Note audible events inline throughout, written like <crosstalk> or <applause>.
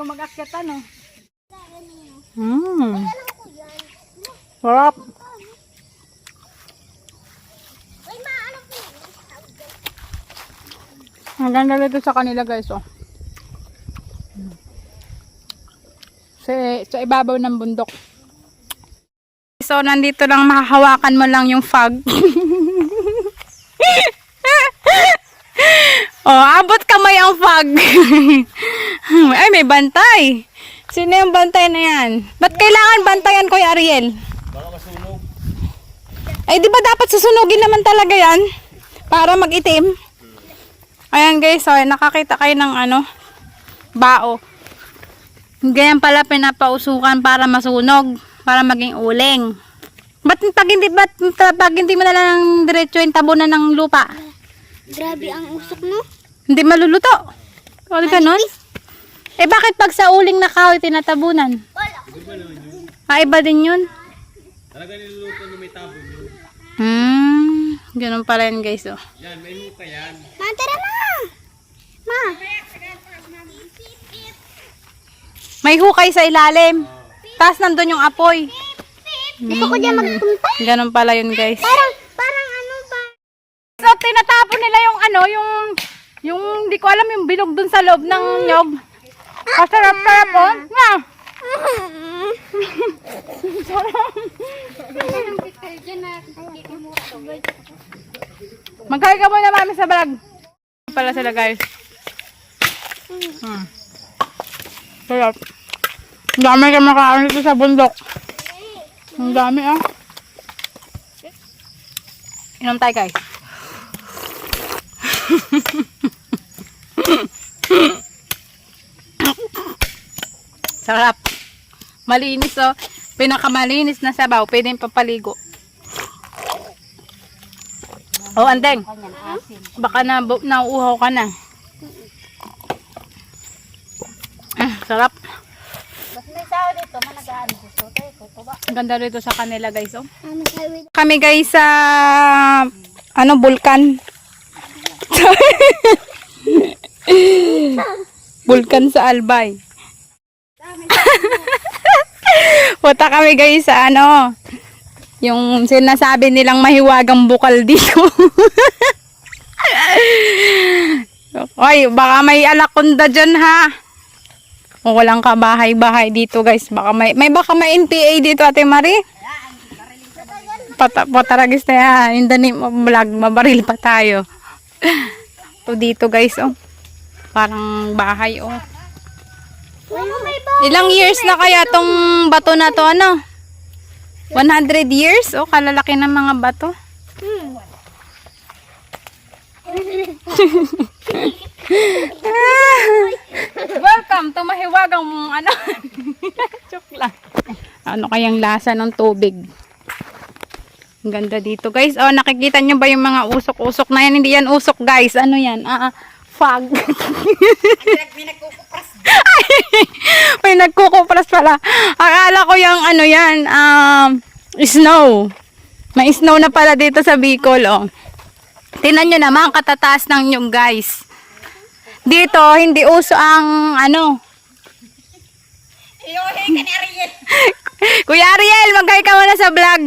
ko mag-akyat ano. Mmm. Sarap. Ang ganda dito sa kanila guys oh. Sa, sa ibabaw ng bundok. So, nandito lang mahahawakan mo lang yung fog. <laughs> <laughs> oh, abot kamay ang fog. <laughs> Ay, may bantay. Sino yung bantay na yan? Ba't kailangan bantayan, Kuya Ariel? Baka masunog. Ay, di ba dapat susunugin naman talaga yan? Para mag-itim? Ayan guys, so, nakakita kayo ng ano, bao. Ganyan pala pinapausukan para masunog, para maging uling. Ba't pag hindi, ba't, pag hindi mo na lang diretso yung tabunan ng lupa? Grabe ang usok, no? Hindi maluluto. O ganun? Eh bakit pag sa uling na kahoy tinatabunan? Ah, iba din yun. Talaga niluluto na may tabon yun. Hmm, ganun pala yan guys. Oh. Yan, may luka yan. Ma, tara na! Ma! May hukay sa ilalim. Tapos nandun yung apoy. Gusto ko dyan magpunta. Ganun pala yun guys. Parang, parang ano ba? So, tinatapon nila yung ano, yung, yung, di ko alam, yung bilog dun sa loob ng nyog. Kasarap-sarap, oh. Nga. <laughs> Magkaya ka muna mami sa vlog. Pala sila guys. Hmm. Sarap. Ang dami ka makaano dito sa bundok. Ang dami ah. Inom tayo guys. <laughs> Sarap. Malinis oh. Pinakamalinis na sabaw. Pwede papaligo. Oh, andeng. Baka na nauuhaw ka na. Ah, sarap. Ang ganda rito sa kanila guys oh. Kami guys sa ano bulkan. <laughs> bulkan sa Albay. <laughs> Punta kami guys sa ano yung sinasabi nilang mahiwagang bukal dito. <laughs> Ay, baka may alakonda dyan ha. O walang kabahay-bahay dito guys. Baka may, may baka may NPA dito ate Marie. Pata, pataragis na yan. In the name of vlog, mabaril pa tayo. <laughs> to dito guys, oh. Parang bahay, oh. Ilang years na kaya tong bato na to, ano? 100 years? Oh, kalalaki ng mga bato. <laughs> Welcome to mahiwagang ano. <laughs> Joke lang. Ano kayang lasa ng tubig? Ang ganda dito, guys. Oh, nakikita nyo ba yung mga usok-usok na yan? Hindi yan usok, guys. Ano yan? Ah, ah, fog. <laughs> <laughs> May nagkukupras pala. Akala ko yung ano yan, um, snow. May snow na pala dito sa Bicol, oh. Tingnan nyo naman, katataas ng nyug, guys. Dito, hindi uso ang, ano. <laughs> Kuya Ariel, mag-hi ka muna sa vlog.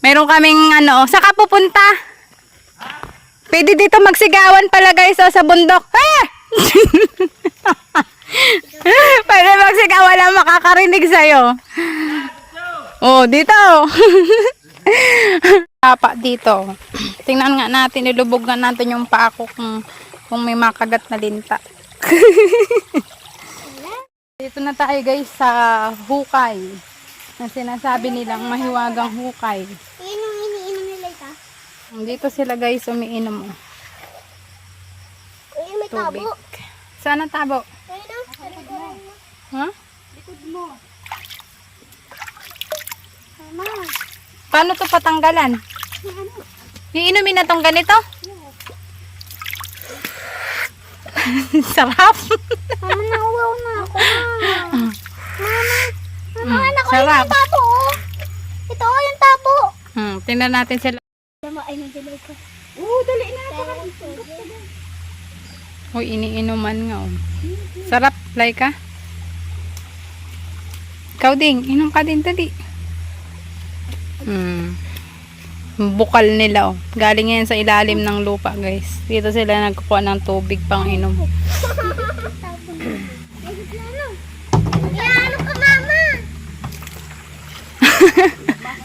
Meron kaming, ano, saka pupunta. Pwede dito magsigawan pala guys oh, sa bundok. Ah! <laughs> Pwede magsigawan lang makakarinig sa'yo. Oh, dito. <laughs> Tapa dito. Tingnan nga natin, ilubog nga natin yung paa ko kung, kung may makagat na linta. <laughs> dito na tayo guys sa hukay. Na sinasabi nilang mahiwagang hukay. Yun yung iniinom nila ita. Dito sila guys umiinom. oh. Tubig. tabo. Saan ang tabo? Ha? Likod mo. Mama. Paano to patanggalan? Ano? Iinumin na tong ganito? <laughs> Sarap. Mama, nauwaw na ako. Mama. Mama, Mm, anak ko sarap. yung tabo. oh. Ito oh, yung tabo. Hmm, tingnan natin sila. Mama, ay, nagdalay ko. Oo, dali na ako. Uy, iniinuman nga oh. Sarap, Laika. Ikaw ding, inom ka din dali. Hmm. Bukal nila oh. Galing yan sa ilalim ng lupa guys. Dito sila nagkukuha ng tubig pang inom. Yan, ano ka, mama?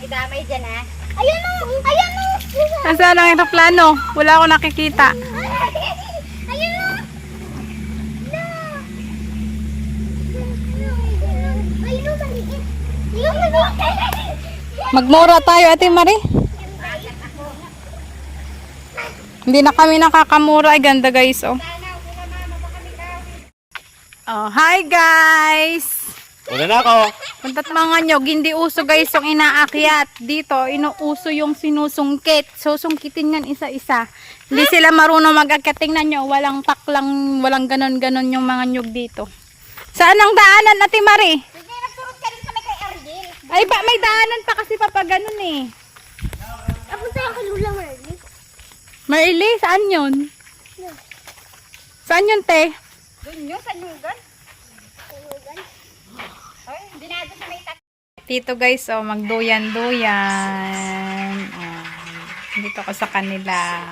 Idamay dyan, ha? Ayan o! Ayan o! Nasaan ang aeroplano? Wala ako nakikita. Ayan o! Ayun o, maliit. Ayun, maliit. Magmura tayo, Ate Marie. Hindi na kami nakakamura. Ay, ganda guys, oh. Oh, hi guys! Wala na ako. Puntat mga nyo, hindi uso guys yung inaakyat. Dito, inuuso yung sinusungkit. Susungkitin yan isa-isa. Hindi sila marunong mag-akyat. Tingnan nyo, walang taklang, walang ganon-ganon yung mga nyug dito. Saan ang daanan, Ate Marie? Hindi, nagsurot ka rin kami kay Ardil. Ay, ba, may daanan pa kasi papa ganun eh. Tapos tayo kay Lula Merly. Marily, saan yun? Saan yun, te? Doon yun, sa Nugan. Ay, dinado sa may tak. Dito guys, oh, magduyan-duyan. Oh, dito ko sa kanila.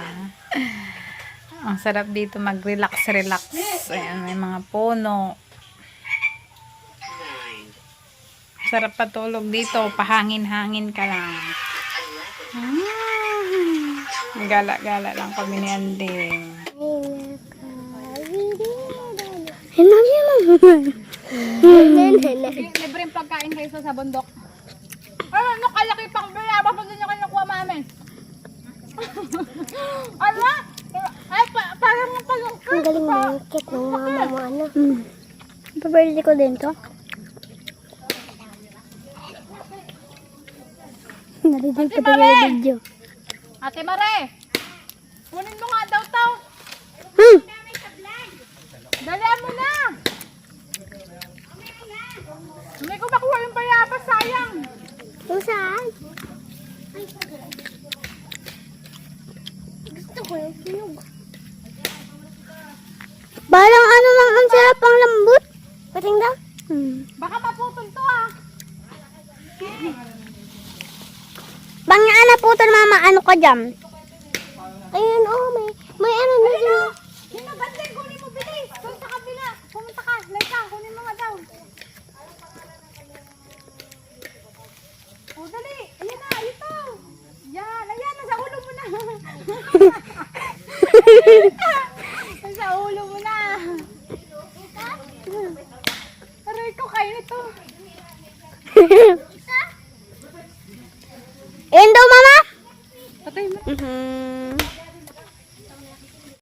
Ang sarap dito mag-relax-relax. Ayan, may mga puno. Sarap patulog dito. Pahangin-hangin ka lang. Mm. Gala-gala lang kami ni Anding. Libreng pagkain kayo sa bundok. Ay, ano kalaki pang bayabas pag ganyan kayo nakuha mamin. <laughs> ano? Ay, pa parang parang Ang galing mangkit ng mama mo, ano? Hmm. Pabili ko din to. Narinig ko tayo yung video. Ate Mare, kunin mo nga daw to. Hmm! Dalihan mo na. Hindi ko makuha yung bayabas, sayang. Kung saan? Gusto ko yung sinog. Balang ano lang ang sarap ang lambot. Pating daw? Hmm. Baka maputol to ah. Bang ana po mama, ano ka dyan? Ayun, oh, may, may ano